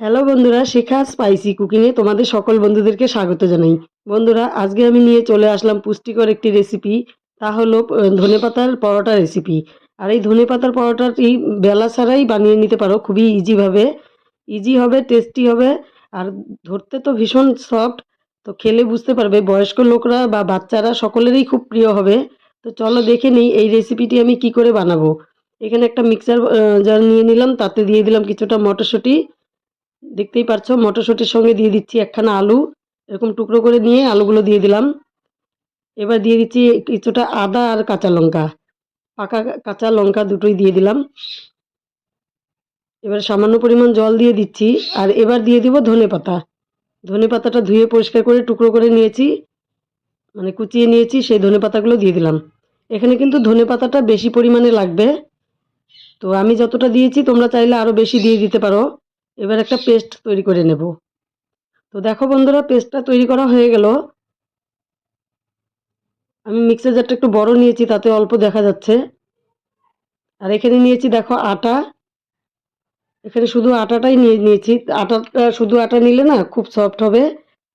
Hello বন্ধুরা, শেখা spicy কুকিংয়ে তোমাদের সকল বন্ধুদেরকে স্বাগত জানাই। বন্ধুরা, আজকে আমি নিয়ে চলে আসলাম পুষ্টিকর একটি রেসিপি তা হলো ধনে পাতার পরোটা রেসিপি আর এই ধনে পাতার পরোটাটি বেলা ছাড়াই বানিয়ে নিতে পারো, খুবই ইজিভাবে ইজি হবে টেস্টি হবে, আর ধরতে তো ভীষণ সফট তো খেলে বুঝতে পারবে, বয়স্ক লোকরা বা বাচ্চারা সকলেরই খুব প্রিয় হবে। তো চলো দেখে নিই এই রেসিপিটি আমি কি করে বানাবো। এখানে একটা মিক্সার জার নিয়ে নিলাম, তাতে দিয়ে দিলাম কিছুটা মটরশুঁটি। দেখতেই পারছ, মটরশুঁটির সঙ্গে দিয়ে দিচ্ছি একখানা আলু। এরকম টুকরো করে নিয়ে আলুগুলো দিয়ে দিলাম। এবার দিয়ে দিচ্ছি কিছুটা আদা আর কাঁচা লঙ্কা। পাকা কাঁচা লঙ্কা দুটোই দিয়ে দিলাম। এবার সামান্য পরিমাণ জল দিয়ে দিচ্ছি, আর এবার দিয়ে দিব ধনে পাতা। ধনে পাতাটা ধুয়ে পরিষ্কার করে টুকরো করে নিয়েছি মানে কুচিয়ে নিয়েছি, সেই ধনে পাতাগুলো দিয়ে দিলাম। এখানে কিন্তু ধনে পাতাটা বেশি পরিমাণে লাগবে। তো আমি যতটা দিয়েছি তোমরা চাইলে আরও বেশি দিয়ে দিতে পারো। এবার একটা পেস্ট তৈরি করে নেব। তো দেখো বন্ধুরা পেস্টটা তৈরি করা হয়ে গেল। আমি মিক্সার জারটা একটু বড় নিয়েছি, তাতে অল্প দেখা যাচ্ছে। আর এখানে নিয়েছি দেখো আটা। এখানে শুধু আটাটাই নিয়ে নিয়েছি। আটাটা, শুধু আটা নিলে না খুব সফট হবে।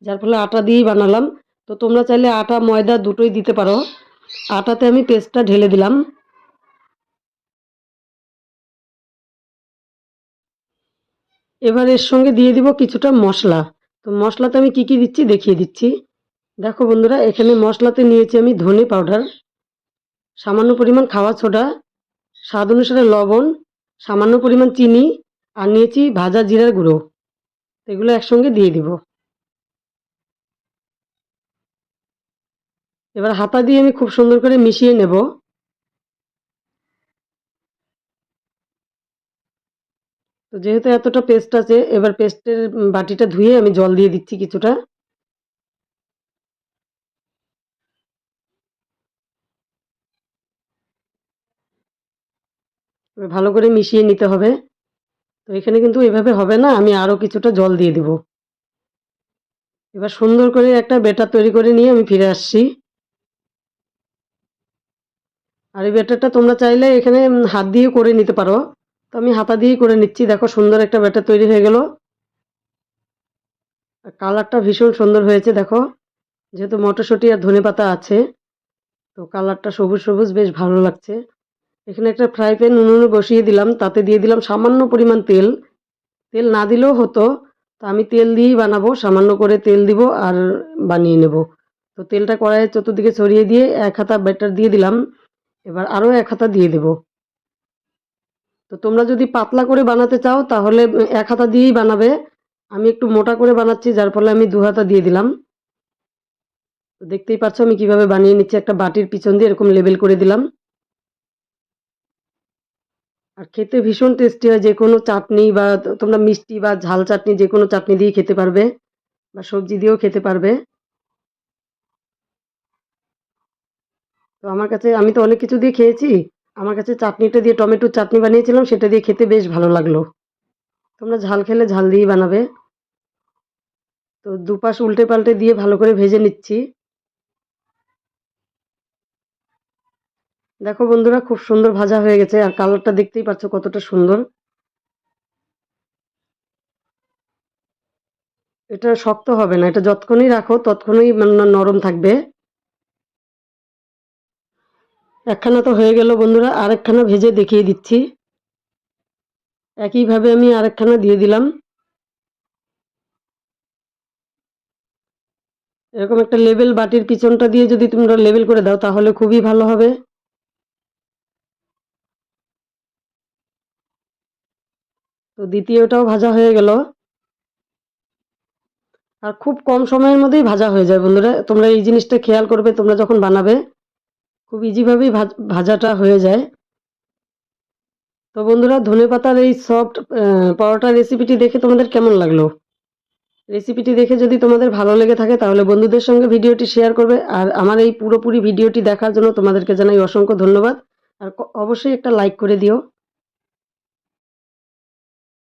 যার ফলে আটা দিয়েই বানালাম। তো তোমরা চাইলে আটা, ময়দা দুটোই দিতে পারো। আটাতে আমি পেস্টটা ঢেলে দিলাম। এবার এর সঙ্গে দিয়ে দিব কিছুটা মশলা। তো মশলাতে আমি কি কি দিচ্ছি দেখিয়ে দিচ্ছি। দেখো বন্ধুরা, এখানে মশলাতে নিয়েছি আমি ধনে পাউডার, সামান্য পরিমাণ খাওয়া ছোটা স্বাদ অনুসারে লবণ, সামান্য পরিমাণ চিনি, আর নিয়েছি ভাজা জিরার গুঁড়ো। এগুলো একসঙ্গে দিয়ে দিব। এবার হাতা দিয়ে আমি খুব সুন্দর করে মিশিয়ে নেব। তো যেহেতু এতটা পেস্ট আছে, এবার পেস্টের বাটিটা ধুয়ে আমি জল দিয়ে দিচ্ছি কিছুটা। ভালো করে মিশিয়ে নিতে হবে। তো এখানে কিন্তু এভাবে হবে না, আমি আরও কিছুটা জল দিয়ে দেব। এবার সুন্দর করে একটা বেটার তৈরি করে নিয়ে আমি ফিরে আসছি। আর এই ব্যাটারটা তোমরা চাইলে এখানে হাত দিয়ে করে নিতে পারো। তো আমি হাতা দিয়েই করে নিচ্ছি। দেখো সুন্দর একটা ব্যাটার তৈরি হয়ে গেল। কালারটা ভীষণ সুন্দর হয়েছে, দেখো। যেহেতু মটরশুঁটি আর ধনে পাতা আছে, তো কালারটা সবুজ সবুজ বেশ ভালো লাগছে। এখানে একটা ফ্রাই প্যান উনুনে বসিয়ে দিলাম, তাতে দিয়ে দিলাম সামান্য পরিমাণ তেল। তেল না দিলেও হতো, তো আমি তেল দিয়েই বানাবো, সামান্য করে তেল দিব আর বানিয়ে নেব। তো তেলটা কড়াইয়ের চতুর্দিকে ছড়িয়ে দিয়ে এক হাতা ব্যাটার দিয়ে দিলাম। এবার আরও এক হাতা দিয়ে দেব। তো তোমরা যদি পাতলা করে বানাতে চাও, তাহলে এক হাতা দিয়েই বানাবে। আমি একটু মোটা করে বানাচ্ছি, যার ফলে আমি দু হাতা দিয়ে দিলাম। তো দেখতেই পাচ্ছ, আমি কীভাবে বানিয়ে নিচ্ছি। একটা বাটির পিছন দিয়ে এরকম লেবেল করে দিলাম। আর খেতে ভীষণ টেস্টি হয় যে কোনো চাটনি বা তোমরা মিষ্টি বা ঝাল চাটনি যে কোনো চাটনি দিয়ে খেতে পারবে বা সবজি দিয়েও খেতে পারবে। তো আমার কাছে, আমি তো অনেক কিছু দিয়ে খেয়েছি। আমার কাছে চাটনিটা দিয়ে টমেটোর চাটনি বানিয়েছিলাম, সেটা দিয়ে খেতে বেশ ভালো লাগল। তোমরা ঝাল খেলে ঝাল দিয়েই বানাবে। তো দুপাশ উল্টে পাল্টে দিয়ে ভালো করে ভেজে নিচ্ছি। দেখো বন্ধুরা, খুব সুন্দর ভাজা হয়ে গেছে, আর কালারটা দেখতেই পাচ্ছ কতটা সুন্দর। এটা শক্ত হবে না, এটা যতক্ষণই রাখো ততক্ষণই নরম থাকবে। একখানা তো হয়ে গেল বন্ধুরা, আরেকখানা ভেজে দেখিয়ে দিচ্ছি। একইভাবে আমি আরেকখানা দিয়ে দিলাম। এরকম একটা লেবেল বাটির পিছনটা দিয়ে যদি তোমরা লেবেল করে দাও, তাহলে খুবই ভালো হবে। তো দ্বিতীয়টাও ভাজা হয়ে গেল। আর খুব কম সময়ের মধ্যেই ভাজা হয়ে যায় বন্ধুরা। তোমরা এই জিনিসটা খেয়াল করবে, তোমরা যখন বানাবে খুব ইজিভাবেই ভাজাটা হয়ে যায়। তো বন্ধুরা, ধনে পাতার এই সফট পরোটা রেসিপিটি দেখে তোমাদের কেমন লাগল? রেসিপিটি দেখে যদি তোমাদের ভালো লেগে থাকে, তাহলে বন্ধুদের সঙ্গে ভিডিওটি শেয়ার করবে। আর আমার এই পুরোপুরি ভিডিওটি দেখার জন্য তোমাদেরকে জানাই অসংখ্য ধন্যবাদ। আর অবশ্যই একটা লাইক করে দিও।